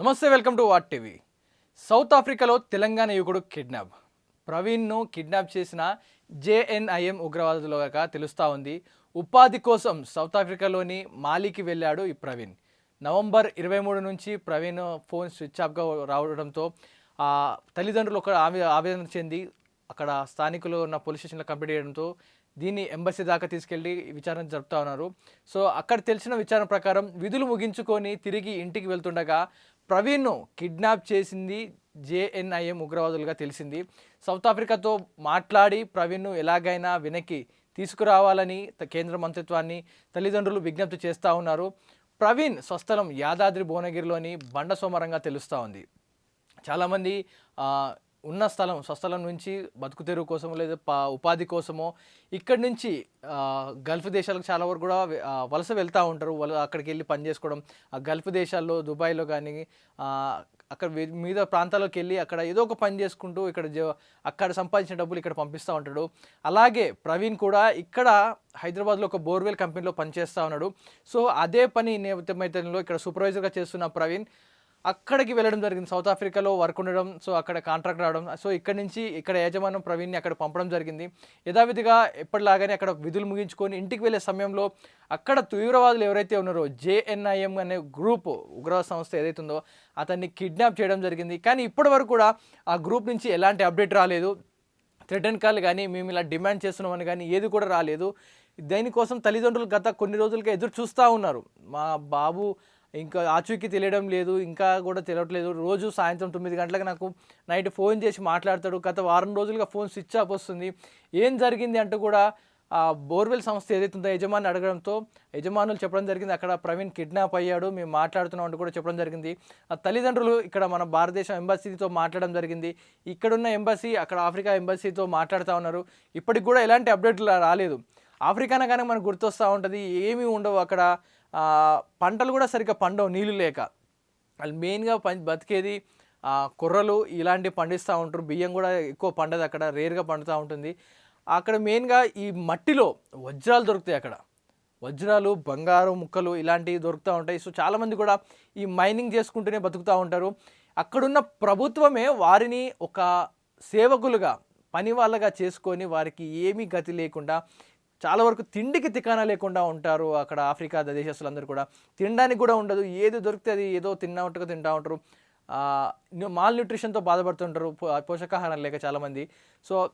నమస్తే welcome to what TV. South ఆఫ్రికాలో తెలంగాణ యువకుడు కిడ్నాప్. ప్రవీణ్ను కిడ్నాప్ చేసిన జేఎన్ఐఎం ఉగ్రవాదులుగా తెలుస్తూ ఉంది. ఉపాధి కోసం సౌత్ ఆఫ్రికాలోని మాలికి వెళ్ళాడు ఈ ప్రవీణ్. నవంబర్ ఇరవై మూడు నుంచి ప్రవీణ్ ఫోన్ స్విచ్ ఆఫ్గా రావడంతో ఆ తల్లిదండ్రులు ఒక ఆవేదన చెంది అక్కడ స్థానికులు ఉన్న పోలీస్ స్టేషన్లో కంప్లీట్ చేయడంతో దీన్ని ఎంబసీ దాకా తీసుకెళ్ళి విచారణ జరుపుతా ఉన్నారు. సో అక్కడ తెలిసిన విచారణ ప్రకారం విధులు ముగించుకొని తిరిగి ఇంటికి వెళ్తుండగా ప్రవీణ్ను కిడ్నాప్ చేసింది జేఎన్ఐఎం ఉగ్రవాదులుగా తెలిసింది. సౌత్ ఆఫ్రికాతో మాట్లాడి ప్రవీణ్ను ఎలాగైనా వెనక్కి తీసుకురావాలని కేంద్ర మంత్రిత్వాన్ని తల్లిదండ్రులు విజ్ఞప్తి చేస్తూ ఉన్నారు. ప్రవీణ్ స్వస్థలం యాదాద్రి భువనగిరిలోని బండ సోమరంగా తెలుస్తూ ఉంది. చాలామంది ఉన్న స్థలం స్వస్థలం నుంచి బతుకుతెరు కోసం కోసమో లేదా ప ఉపాధి కోసమో ఇక్కడి నుంచి గల్ఫ్ దేశాలకు చాలా వరకు కూడా వలస వెళ్తూ ఉంటారు. వాళ్ళ అక్కడికి వెళ్ళి పని చేసుకోవడం. ఆ గల్ఫ్ దేశాల్లో దుబాయ్లో కానీ అక్కడ మీద మిగతా ప్రాంతాల్లోకి వెళ్ళి అక్కడ ఏదో ఒక పని చేసుకుంటూ ఇక్కడ అక్కడ సంపాదించిన డబ్బులు ఇక్కడ పంపిస్తూ ఉంటాడు. అలాగే ప్రవీణ్ కూడా ఇక్కడ హైదరాబాద్లో ఒక బోర్వెల్ కంపెనీలో పనిచేస్తూ ఉన్నాడు. సో అదే పని నేపథ్యంలో ఇక్కడ సూపర్వైజర్గా చేస్తున్న ప్రవీణ్. అక్కడికి వెళ్ళడం జరిగింది. సౌత్ ఆఫ్రికాలో వర్క్ ఉండడం సో అక్కడ కాంట్రాక్ట్ రావడం సో ఇక్కడ నుంచి ఇక్కడ యజమానం ప్రవీణ్ని అక్కడ పంపడం జరిగింది. యథావిధిగా ఎప్పటిలాగానే అక్కడ విధులు ముగించుకొని ఇంటికి వెళ్ళే సమయంలో అక్కడ తీవ్రవాదులు ఎవరైతే ఉన్నారో జేఎన్ఐఎం అనే గ్రూప్ ఉగ్రవాద సంస్థ ఏదైతే ఉందో అతన్ని కిడ్నాప్ చేయడం జరిగింది. కానీ ఇప్పటి వరకు కూడా ఆ గ్రూప్ నుంచి ఎలాంటి అప్డేట్ రాలేదు. థ్రెటన్ కాల్ కానీ మేము ఇలా డిమాండ్ చేస్తున్నామని కానీ ఏది కూడా రాలేదు. దీనికోసం తల్లిదండ్రులు గత కొన్ని రోజులుగా ఎదురు చూస్తూ ఉన్నారు. మా బాబు ఇంకా ఆచూకీ తెలియడం లేదు ఇంకా కూడా తెలియట్లేదు రోజు సాయంత్రం తొమ్మిది గంటలకు నాకు నైట్ ఫోన్ చేసి మాట్లాడతాడు. గత వారం రోజులుగా ఫోన్ స్విచ్ ఆఫ్ వస్తుంది. ఏం జరిగింది అంటూ కూడా ఆ బోర్వెల్ సంస్థ ఏదైతే ఉందో యజమాని అడగడంతో యజమానులు చెప్పడం జరిగింది. అక్కడ ప్రవీణ్ కిడ్నాప్ అయ్యాడు. మేము మాట్లాడుతున్నాం అంటూ కూడా చెప్పడం జరిగింది. ఆ తల్లిదండ్రులు ఇక్కడ మన భారతదేశం ఎంబసీతో మాట్లాడడం జరిగింది. ఇక్కడున్న ఎంబసీ అక్కడ ఆఫ్రికా ఎంబసీతో మాట్లాడుతూ ఉన్నారు. ఇప్పటికి కూడా ఎలాంటి అప్డేట్లు రాలేదు. ఆఫ్రికాన కానీ మనకు గుర్తొస్తూ ఉంటుంది. ఏమీ ఉండవు అక్కడ. పంటలు కూడా సరిగ్గా పండవు నీళ్ళు లేక. వాళ్ళు మెయిన్గా ప బతికేది కుర్రలు ఇలాంటివి పండిస్తూ ఉంటారు. బియ్యం కూడా ఎక్కువ పండదు అక్కడ రేర్గా పండుతూ ఉంటుంది. అక్కడ మెయిన్గా ఈ మట్టిలో వజ్రాలు దొరుకుతాయి అక్కడ. వజ్రాలు బంగారు ముక్కలు ఇలాంటివి దొరుకుతూ ఉంటాయి. సో చాలామంది కూడా ఈ మైనింగ్ చేసుకుంటూనే బతుకుతూ ఉంటారు. అక్కడున్న ప్రభుత్వమే వారిని ఒక సేవకులుగా పని వాళ్ళగా చేసుకొని వారికి ఏమీ గతి లేకుండా చాలా వరకు తిండికి తికానా లేకుండా ఉంటారు అక్కడ ఆఫ్రికా దేశస్తులందరూ కూడా. తినడానికి కూడా ఉండదు. ఏది దొరికితే అది ఏదో తిన్నట్టుగా తింటూ ఉంటారు. మాల్ న్యూట్రిషన్తో బాధపడుతుంటారు. పో- పోషకాహారం లేక చాలామంది. సో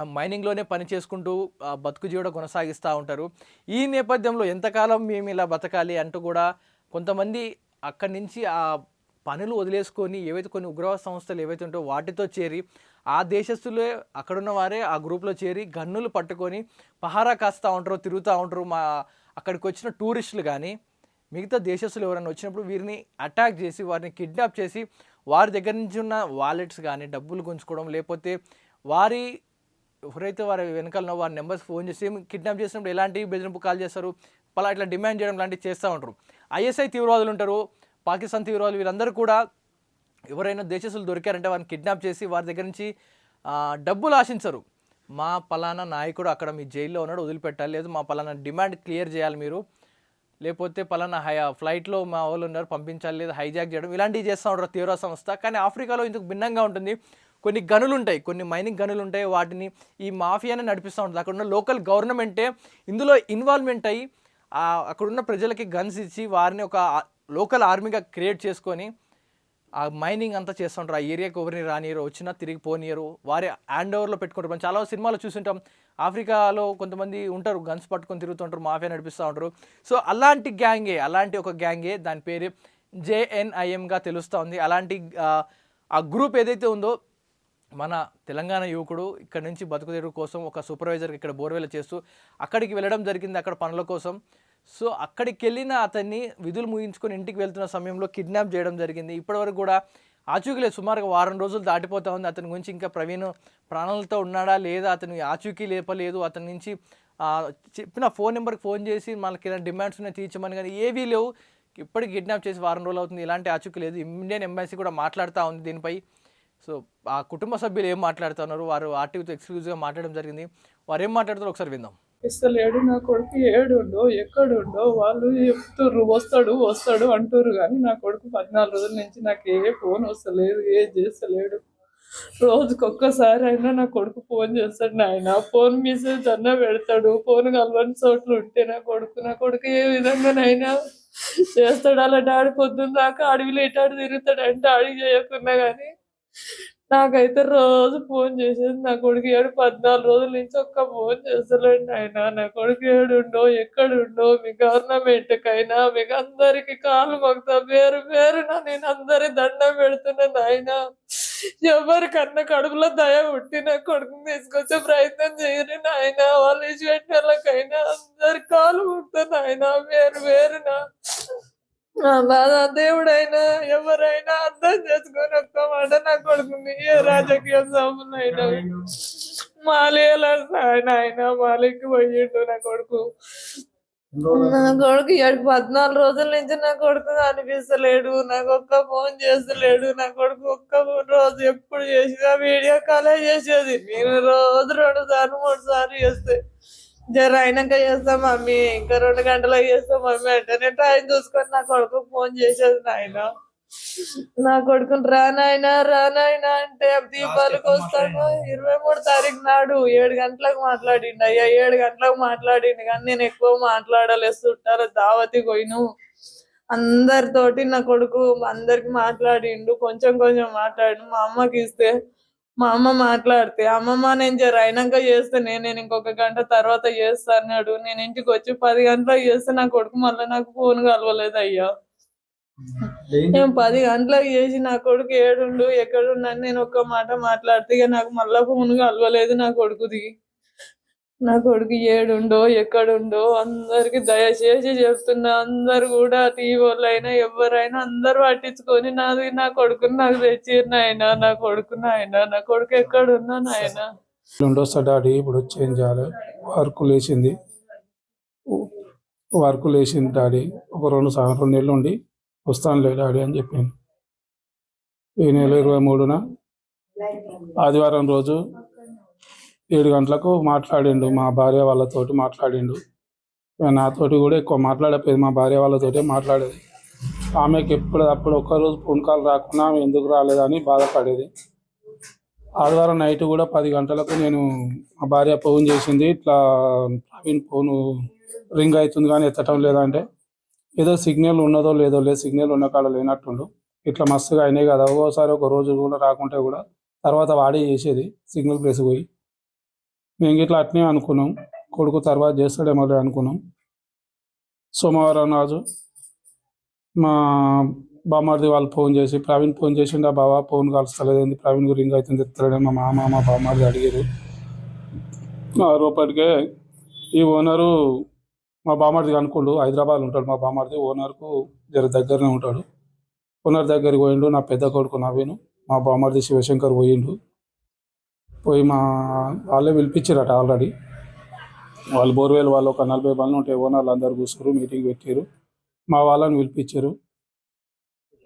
ఆ మైనింగ్లోనే పని చేసుకుంటూ ఆ బతుకు జీవడం కొనసాగిస్తూ ఉంటారు. ఈ నేపథ్యంలో ఎంతకాలం మేము ఇలా బతకాలి అంటూ కూడా కొంతమంది అక్కడి నుంచి ఆ పనులు వదిలేసుకొని ఏవైతే కొన్ని ఉగ్రవాద సంస్థలు ఏవైతే ఉంటాయో వాటితో చేరి ఆ దేశస్తులే అక్కడున్న వారే ఆ గ్రూప్లో చేరి గన్నులు పట్టుకొని పహారా కాస్తూ ఉంటారు తిరుగుతూ ఉంటారు. మా అక్కడికి వచ్చిన టూరిస్టులు కానీ మిగతా దేశస్తులు ఎవరైనా వచ్చినప్పుడు వీరిని అటాక్ చేసి వారిని కిడ్నాప్ చేసి వారి దగ్గర నుంచి ఉన్న వాలెట్స్ కానీ డబ్బులు గుంజుకోవడం లేకపోతే వారి ఎవరైతే వారి వెనకాల వారి నెంబర్స్ ఫోన్ చేసి కిడ్నాప్ చేసినప్పుడు ఎలాంటి బెదిరింపు కాల్ చేస్తారు? పలా ఇట్లా డిమాండ్ చేయడం లాంటివి చేస్తూ ఉంటారు. ఐఎస్ఐ తీవ్రవాదులు ఉంటారు పాకిస్తాన్ తీవ్రవాదులు వీళ్ళందరూ కూడా ఎవరైనా దేశస్తులు దొరికారంటే వారిని కిడ్నాప్ చేసి వారి దగ్గర నుంచి డబ్బులు ఆశించరు. మా పలానా నాయకుడు అక్కడ మీ జైల్లో ఉన్నాడు వదిలిపెట్టాలి. లేదు మా పలానా డిమాండ్ క్లియర్ చేయాలి మీరు. లేకపోతే పలానా హై ఫ్లైట్లో మా వాళ్ళు ఉన్నారు పంపించాలి. లేదా హైజాక్ చేయడం ఇలాంటివి చేస్తూ ఉంటారు తీవ్ర సంస్థ. కానీ ఆఫ్రికాలో ఇందుకు భిన్నంగా ఉంటుంది. కొన్ని గనులు ఉంటాయి కొన్ని మైనింగ్ గనులు ఉంటాయి వాటిని ఈ మాఫియానే నడిపిస్తూ ఉంటుంది. అక్కడ ఉన్న లోకల్ గవర్నమెంటే ఇందులో ఇన్వాల్వ్మెంట్ అయ్యి అక్కడున్న ప్రజలకి గన్స్ ఇచ్చి వారిని ఒక లోకల్ ఆర్మీగా క్రియేట్ చేసుకొని ఆ మైనింగ్ అంతా చేస్తుంటారు ఆ ఏరియాకి ఎవరిని రానియరు వచ్చినా తిరిగి పోనీయరు వారి హ్యాండ్ ఓవర్లో పెట్టుకుంటారు. మనం చాలా సినిమాలు చూసుంటాం ఆఫ్రికాలో కొంతమంది ఉంటారు గన్స్ పట్టుకొని తిరుగుతుంటారు మాఫియా నడిపిస్తూ ఉంటారు. సో అలాంటి గ్యాంగే అలాంటి ఒక గ్యాంగే దాని పేరు జేఎన్ఐఎంగా తెలుస్తూ ఉంది అలాంటి ఆ, గ్రూప్ ఏదైతే ఉందో మన తెలంగాణ యువకుడు ఇక్కడ నుంచి బతుకు కోసం ఒక సూపర్వైజర్ ఇక్కడ బోర్వెల్ చేస్తూ అక్కడికి వెళ్ళడం జరిగింది అక్కడ పనుల కోసం. సో అక్కడికి వెళ్ళిన అతన్ని విధులు ముగించుకొని ఇంటికి వెళ్తున్న సమయంలో కిడ్నాప్ చేయడం జరిగింది. ఇప్పటివరకు కూడా ఆచూకీ లేదు. సుమారుగా వారం రోజులు దాటిపోతా ఉంది. అతని గురించి ఇంకా ప్రవీణ్ ప్రాణాలతో ఉన్నాడా లేదా అతను ఆచూకీ లేపలేదు. అతని నుంచి చెప్పిన ఫోన్ నెంబర్కి ఫోన్ చేసి మనకి ఏదైనా డిమాండ్స్ ఉన్నాయి తీర్చమని కానీ ఏవీ లేవు. ఇప్పటికి కిడ్నాప్ చేసి వారం రోజులు అవుతుంది. ఇలాంటి ఆచూకీ లేదు. ఇండియన్ ఎంబసీ కూడా మాట్లాడుతూ ఉంది దీనిపై. సో ఆ కుటుంబ సభ్యులు ఏం మాట్లాడుతున్నారు? వారు ఆర్టీవీతో ఎక్స్క్లూజివ్గా మాట్లాడడం జరిగింది. వారు ఏం మాట్లాడుతారో ఒకసారి విందాం. ఇస్తలేడు నా కొడుకు ఏడుండో ఎక్కడుండో వాళ్ళు చెప్తుర్రు వస్తాడు వస్తాడు అంటుర్రు కానీ నా కొడుకు పద్నాలుగు రోజుల నుంచి నాకు ఏ ఫోన్ వస్తలేదు ఏ చేస్తలేడు. రోజుకొక్కసారి అయినా నా కొడుకు ఫోన్ చేస్తాడు నాయన ఫోన్ మెసేజ్ అన్నా పెడతాడు ఫోన్ కలవని చోట్లు ఉంటే నా కొడుకు నా కొడుకు ఏ విధంగానైనా చేస్తాడు అలా డాడీ పొద్దున్న దాకా అడవిలో ఎటాడు తిరుగుతాడు అంటే అడిగి చేయకుండా కానీ నాకైతే రోజు ఫోన్ చేసేది నా కొడుకు ఏడు పద్నాలుగు రోజుల నుంచి ఒక్క ఫోన్ చేస్తలేండి ఆయన నా కొడుకు ఏడుండో ఎక్కడుండో మీ గవర్నమెంట్ కైనా మీకు అందరికి కాలు మొక్తా పేరు పేరున నేను అందరి దండం పెడుతున్నాను ఆయన ఎవరికన్నా కడుపులో దయ పుట్టిన నా కొడుకుని తీసుకొచ్చే ప్రయత్నం చేయరు నాయన. వాళ్ళు ఇచ్చి పెట్టిన వాళ్ళకైనా అందరి కాలు మొక్తాను ఆయన వేరు వేరునా. బాధ దేవుడైనా ఎవరైనా అర్థం చేసుకొని ఒక్క మాట నా కొడుకుని ఏ రాజకీయ సభలైనా మాలేల ఆయన ఆయన పోయిండు నా కొడుకు. నా కొడుకు పద్నాలుగు రోజుల నుంచి నా కొడుకు అనిపిస్తలేడు నాకు ఒక్క ఫోన్ చేస్తలేడు నా కొడుకు ఒక్క రోజు ఎప్పుడు చేసినా వీడియో కాలే చేసేది. నేను రోజు రెండు సార్లు మూడు సార్లు చేస్తే జర అయినాక చేస్తాం మమ్మీ. ఇంకా రెండు గంటలకు చేస్తాం మమ్మీ అంటే నేను టైం చూసుకొని నా కొడుకు ఫోన్ చేసేది నాయన. నా కొడుకుని రానాయనా రానాయనా అంటే దీపాలకు వస్తాను. ఇరవై మూడు తారీఖు నాడు ఏడు గంటలకు మాట్లాడిండు. అయ్యా ఏడు గంటలకు మాట్లాడిండు కానీ నేను ఎక్కువ మాట్లాడలేదు. చుట్టారు దావతి పోయిను. అందరితోటి నా కొడుకు అందరికి మాట్లాడిండు. కొంచెం కొంచెం మాట్లాడిండు. మా అమ్మకి ఇస్తే మా అమ్మ మాట్లాడితే అమ్మమ్మ నేను జర అయినాక చేస్తే నేను నేను ఇంకొక గంట తర్వాత చేస్తా అన్నాడు. నేను ఇంటికి వచ్చి పది గంటలకు చేస్తే నా కొడుకు మళ్ళీ నాకు ఫోన్ కలవలేదు అయ్యా. నేను పది గంటలకు చేసి నా కొడుకు ఏడుండు ఎక్కడుండు అని నేను ఒక్క మాట మాట్లాడితే నాకు మళ్ళా ఫోన్ కలవలేదు నా కొడుకుది. నా కొడుకు ఏడుండో ఎక్కడుండో అందరికి దయచేసి చెప్తున్నా అందరు కూడా టీవీ అయినా ఎవరైనా అందరు పట్టించుకొని నాది నా కొడుకుని నాకు తెచ్చిరు నాయన నా కొడుకు నాయన నా కొడుకు ఎక్కడున్నా నాయన. రెండోసా డాడీ ఇప్పుడు చేంజ్ చేయాలి వర్క్ లేచింది. వర్క్ లేచింది డాడీ. ఒక రెండు సా రెండు నెలలు ఉండి వస్తానులే డాడీ అని చెప్పింది ఈ నెల ఇరవై మూడున ఆదివారం రోజు ఏడు గంటలకు మాట్లాడిండు. మా భార్య వాళ్ళతోటి మాట్లాడిండు. నాతోటి కూడా ఎక్కువ మాట్లాడకపోయేది మా భార్య వాళ్ళతోటే మాట్లాడేది. ఆమెకి ఎప్పుడు అప్పుడు ఒక్కరోజు ఫోన్ కాల్ రాకుండా ఆమె ఎందుకు రాలేదని బాధపడేది. ఆదివారం నైట్ కూడా పది గంటలకు నేను మా భార్య ఫోన్ చేసింది. ఇట్లా ప్రవీణ్ ఫోన్ రింగ్ అవుతుంది కానీ ఎత్తటం లేదంటే ఏదో సిగ్నల్ ఉన్నదో లేదో లేదు. సిగ్నల్ ఉన్న కాడ లేనట్టుండు. ఇట్లా మస్తుగా అయినాయి కదా. ఒక్కోసారి ఒక రోజు కూడా రాకుంటే కూడా తర్వాత వాడే చేసేది. సిగ్నల్ ప్లేస్ పోయి. మేము ఇట్లా అట్నే అనుకున్నాం. కొడుకు తర్వాత చేస్తాడేమో అనుకున్నాం. సోమవారం రోజు మా బామ్మర్ది వాళ్ళు ఫోన్ చేసి ప్రవీణ్ ఫోన్ చేసిండు ఆ బాబా ఫోన్ కలుస్తలేదండి ప్రవీణ్ రింగ్ అవుతుంది ఎత్తలేడు మా మామ మా బామ్మర్ది అడిగారు ఆ రూపటికే ఈ ఓనరు మా బామ్మర్ది అనుకోండు హైదరాబాద్ ఉంటాడు మా బామ్మర్ది ఓనర్కు జర దగ్గరనే ఉంటాడు. ఓనర్ దగ్గరికి పోయిండు నా పెద్ద కొడుకు నవీను మా బామ్మర్ది శివశంకర్ పోయిండు. పోయి మా వాళ్ళే పిలిపించారట ఆల్రెడీ. వాళ్ళు బోర్వేలు వాళ్ళు ఒక నలభై బండ్లు ఉంటాయి ఓనర్లు అందరు కూసుకురు మీటింగ్ పెట్టారు. మా వాళ్ళని పిలిపించారు.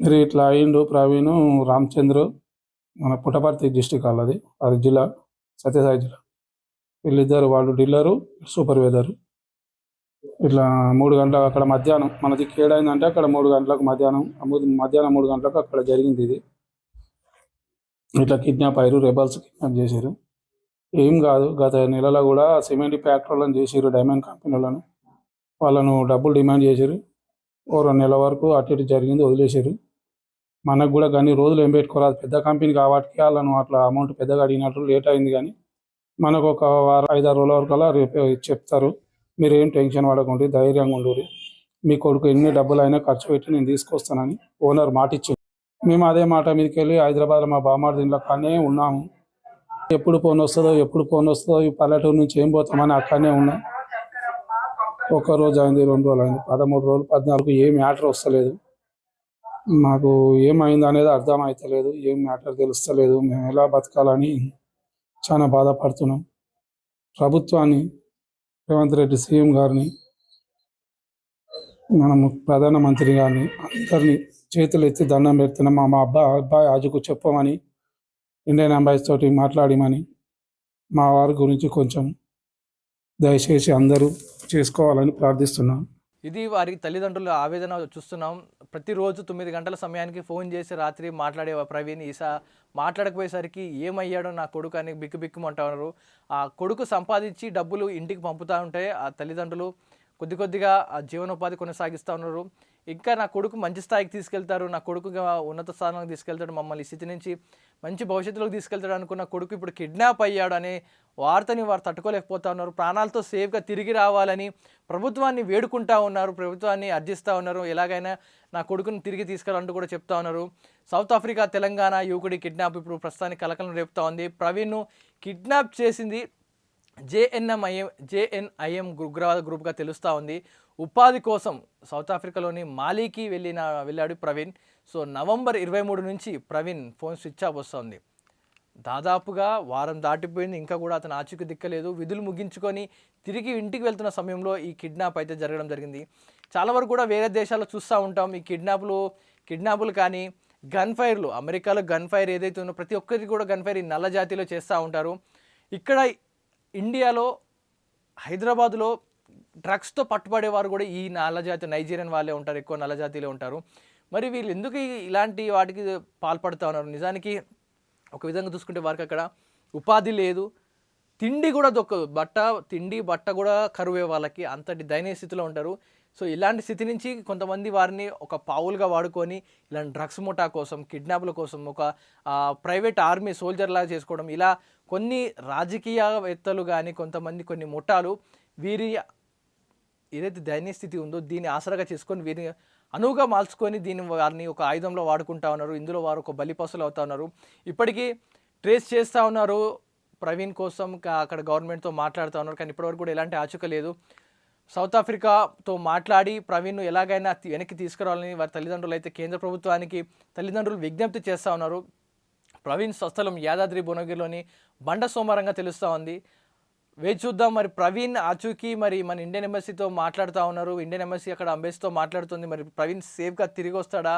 మీరు ఇట్లా అయిండు ప్రవీణ్ రామచంద్ర మన పుట్టపర్తి డిస్టిక్ వాళ్ళది. అది జిల్లా సత్యసాయి జిల్లా. వీళ్ళిద్దరు వాళ్ళు డీలరు సూపర్వైజరు. ఇట్లా మూడు గంటలకు అక్కడ మధ్యాహ్నం మనది కేడైందంటే అక్కడ మూడు గంటలకు మధ్యాహ్నం మధ్యాహ్నం మూడు గంటలకు అక్కడ జరిగింది ఇది. ఇట్లా కిడ్నాప్ అయ్యారు రెబల్స్ కిడ్నాప్ చేశారు ఏం కాదు గత నెలలో కూడా సిమెంట్ ఫ్యాక్టరీలను చేసారు డైమండ్ కంపెనీలను వాళ్ళను. డబ్బులు డిమాండ్ చేశారు ఓ రెండు నెలల వరకు అటు ఇటు జరిగింది వదిలేశారు మనకు కూడా కానీ రోజులు ఏం పెట్టుకోరాదు పెద్ద కంపెనీ కాబట్టి వాళ్ళను అట్లా అమౌంట్ పెద్దగా అడిగినట్లు లేట్ అయింది కానీ మనకు ఒక వారం ఐదారు రోజుల వరకు అలా రేపు చెప్తారు. మీరు ఏం టెన్షన్ పడకండి ధైర్యంగా ఉండరు మీ కొడుకు ఎన్ని డబ్బులు అయినా ఖర్చు పెట్టి నేను తీసుకొస్తానని ఓనర్ మాటిచ్చింది మేము అదే మాట మీదకి వెళ్ళి హైదరాబాద్లో మా బామ్మారి దీంట్లో కానీ ఉన్నాము. ఎప్పుడు ఫోన్ వస్తుందో ఎప్పుడు ఫోన్ వస్తుందో ఈ పల్లెటూరు నుంచి ఏం పోతామని అక్కడనే ఉన్నాం. ఒక రోజు అయింది రెండు రోజులు అయింది పదమూడు రోజులు పద్నాలుగు ఏం మ్యాటర్ వస్తలేదు. మాకు ఏమైంది అనేది అర్థం అవుతలేదు ఏం మ్యాటర్ తెలుస్తలేదు మేము ఎలా బతకాలని చాలా బాధపడుతున్నాం. ప్రభుత్వాన్ని రేవంత్ రెడ్డి సీఎం గారిని మనము ప్రధానమంత్రి గారిని అందరినీ చేతులు ఎత్తి దండం పెడుతున్నాం. మా మా అబ్బాయి అబ్బాయి ఆజుకు చెప్పమని ఇండియన్ అంబాయిస్ తోటి మాట్లాడమని మా వారి గురించి కొంచెం దయచేసి అందరూ చేసుకోవాలని ప్రార్థిస్తున్నాం. ఇది వారి తల్లిదండ్రుల ఆవేదన చూస్తున్నాం. ప్రతిరోజు తొమ్మిది గంటల సమయానికి ఫోన్ చేసి రాత్రి మాట్లాడే ప్రవీణ్ ఈసా మాట్లాడకపోయేసరికి ఏమయ్యాడో నా కొడుకు అని బిక్కుబిక్కుమంటున్నారు ఆ కొడుకు సంపాదించి డబ్బులు ఇంటికి పంపుతూ ఉంటే ఆ తల్లిదండ్రులు కొద్ది కొద్దిగా ఆ జీవనోపాధి కొనసాగిస్తూ ఉన్నారు. ఇంకా నా కొడుకు మంచి స్థాయికి తీసుకెళ్తారు నా కొడుకుగా ఉన్నత స్థానానికి తీసుకెళ్తాడు మమ్మల్ని స్థితి నుంచి మంచి భవిష్యత్తులోకి తీసుకెళ్తాడు అనుకున్న కొడుకు ఇప్పుడు కిడ్నాప్ అయ్యాడు అనే వార్తని వారు తట్టుకోలేకపోతా ఉన్నారు. ప్రాణాలతో సేఫ్గా తిరిగి రావాలని ప్రభుత్వాన్ని వేడుకుంటా ఉన్నారు ప్రభుత్వాన్ని అర్జిస్తూ ఉన్నారు. ఎలాగైనా నా కొడుకుని తిరిగి తీసుకెళ్ళాలంటూ కూడా చెప్తా ఉన్నారు. సౌత్ ఆఫ్రికా తెలంగాణ యువకుడి కిడ్నాప్ ఇప్పుడు ప్రస్తుతానికి కలకలం రేపుతా ఉంది. ప్రవీణ్ను కిడ్నాప్ చేసింది జేఎన్ఎంఐఎం జేఎన్ఐఎం ఉగ్రవాద గ్రూప్గా తెలుస్తూ ఉంది. ఉపాధి కోసం సౌత్ ఆఫ్రికాలోని మాలీకి వెళ్ళిన వెళ్ళాడు ప్రవీణ్. సో నవంబర్ ఇరవై మూడు నుంచి ప్రవీణ్ ఫోన్ స్విచ్ ఆఫ్ వస్తుంది. దాదాపుగా వారం దాటిపోయింది. ఇంకా కూడా అతను ఆచూకి దిక్కలేదు. విధులు ముగించుకొని తిరిగి ఇంటికి వెళ్తున్న సమయంలో ఈ కిడ్నాప్ అయితే జరగడం జరిగింది. చాలా వరకు కూడా వేరే దేశాల్లో చూస్తూ ఉంటాం. ఈ కిడ్నాప్లు కిడ్నాపులు కానీ గన్ ఫైర్లు అమెరికాలో గన్ ఫైర్ ఏదైతే ఉందో ప్రతి ఒక్కరికి కూడా గన్ ఫైర్ ఈ నల్ల జాతిలో చేస్తూ ఉంటారు. ఇక్కడ ఇండియాలో హైదరాబాద్లో డ్రగ్స్తో పట్టుబడేవారు కూడా ఈ నల్లజాతి నైజీరియన్ వాళ్ళే ఉంటారు ఎక్కువ నల్లజాతిలే ఉంటారు. మరి వీళ్ళు ఎందుకు ఇలాంటి వాటికి పాల్పడుతూ ఉన్నారు? నిజానికి ఒక విధంగా చూసుకుంటే వారికి అక్కడ ఉపాధి లేదు. తిండి కూడా దొక్కదు బట్ట తిండి బట్ట కూడా కరువే వాళ్ళకి. అంతటి దయనీయ స్థితిలో ఉంటారు. సో ఇలాంటి స్థితి నుంచి కొంతమంది వారిని ఒక పావులుగా వాడుకొని ఇలాంటి డ్రగ్స్ ముఠా కోసం కిడ్నాప్ల కోసం ఒక ప్రైవేట్ ఆర్మీ సోల్జర్ లాగా చేసుకోవడం ఇలా కొన్ని రాజకీయవేత్తలు కానీ కొంతమంది కొన్ని ముఠాలు వీరి ఏదైతే దయనీయ స్థితి ఉందో దీన్ని ఆసరాగా చేసుకొని వీరిని అనువుగా మార్చుకొని దీన్ని వారిని ఒక ఆయుధంలో వాడుకుంటా ఉన్నారు. ఇందులో వారు ఒక బలిపసులు అవుతా ఉన్నారు. ఇప్పటికీ ట్రేస్ చేస్తూ ఉన్నారు. ప్రవీణ్ కోసం అక్కడ గవర్నమెంట్తో మాట్లాడుతూ ఉన్నారు. కానీ ఇప్పటివరకు కూడా ఎలాంటి ఆచూక లేదు. సౌత్ ఆఫ్రికాతో మాట్లాడి ప్రవీణ్ను ఎలాగైనా వెనక్కి తీసుకురావాలని వారి తల్లిదండ్రులు అయితే కేంద్ర ప్రభుత్వానికి తల్లిదండ్రులు విజ్ఞప్తి చేస్తూ ఉన్నారు. ప్రవీణ్ స్వస్థలం యాదాద్రి భువనగిరిలోని బండ సోమరంగా తెలుస్తూ ఉంది. వేచి చూద్దాం. మరి ప్రవీణ్ ఆచూకీ మరి మన ఇండియన్ ఎంబసీతో మాట్లాడుతూ ఉన్నారు. ఇండియన్ ఎంబసీ అక్కడ అంబేసీతో మాట్లాడుతుంది. మరి ప్రవీణ్ సేఫ్గా తిరిగి వస్తాడా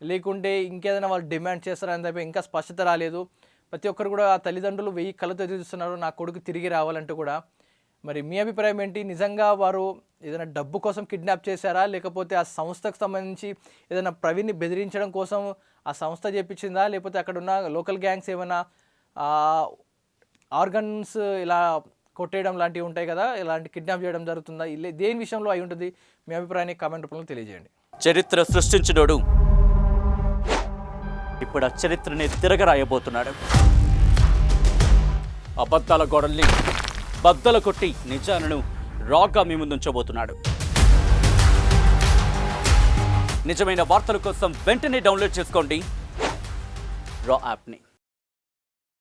లేకుంటే ఇంకేదైనా వాళ్ళు డిమాండ్ చేస్తారా? చెప్పి ఇంకా స్పష్టత రాలేదు. ప్రతి ఒక్కరు కూడా ఆ తల్లిదండ్రులు వెయ్యి కళ్ళతో చూస్తున్నారు. నా కొడుకు తిరిగి రావాలంటూ కూడా. మరి మీ అభిప్రాయం ఏంటి? నిజంగా వారు ఏదైనా డబ్బు కోసం కిడ్నాప్ చేశారా? లేకపోతే ఆ సంస్థకు సంబంధించి ఏదైనా ప్రవీణ్ని బెదిరించడం కోసం ఆ సంస్థ చేపించిందా? లేకపోతే అక్కడ ఉన్న లోకల్ గ్యాంగ్స్ ఏమైనా ఆర్గన్స్ ఇలా కొట్టేయడం లాంటివి ఉంటాయి కదా ఇలాంటి కిడ్నాప్ చేయడం జరుగుతుందా? ఇల్లే దేని విషయంలో అయి ఉంటుంది? మీ అభిప్రాయాన్ని కామెంట్ రూపంలో తెలియజేయండి. చరిత్ర సృష్టించినోడు ఇప్పుడు ఆ చరిత్రని తిరగరాయబోతున్నాడు. అబద్ధాల గోడల్ని బద్దలు కొట్టి నిజాలను రాగా మీ ముందుంచబోతున్నాడు. నిజమైన వార్తల కోసం వెంటనే డౌన్లోడ్ చేసుకోండి. రా యాప్ని.